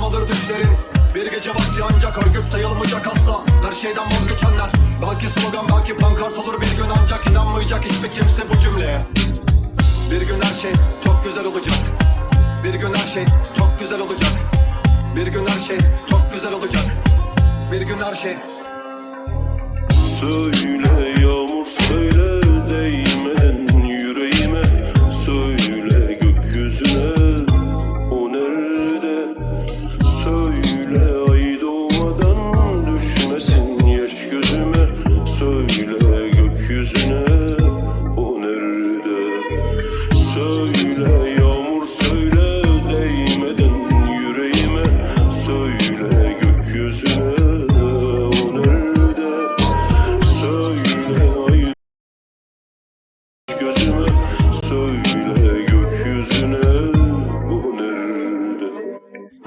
intikam alır Bir gece vakti ancak örgüt sayılmayacak asla. Her şeyden vazgeçenler. Belki slogan belki pankart olur. Bir gün ancak inanmayacak hiçbir kimse bu cümleye Bir gün her şey çok güzel olacak. Bir gün her şey çok güzel olacak. Bir gün her şey çok güzel olacak. Bir gün her şey. Söyle Söyle gökyüzüne o nerede?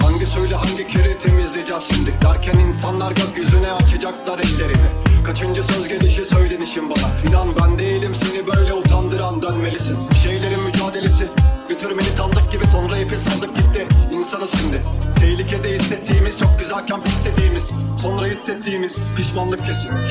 Hangi söyle hangi kiri temizleyeceğiz şimdi? Derken insanlar gökyüzüne açacaklar ellerini. Kaçıncı söz gelişi söylenişim bana? İnan ben değilim seni böyle utandıran dönmelisin. Bir şeylerin mücadelesi Götürmeni tanıdık gibi sonra ipi saldık gitti İnsanız şimdi. Tehlikede hissettiğimiz çok güzelken pis dediğimiz Sonra hissettiğimiz pişmanlık kesin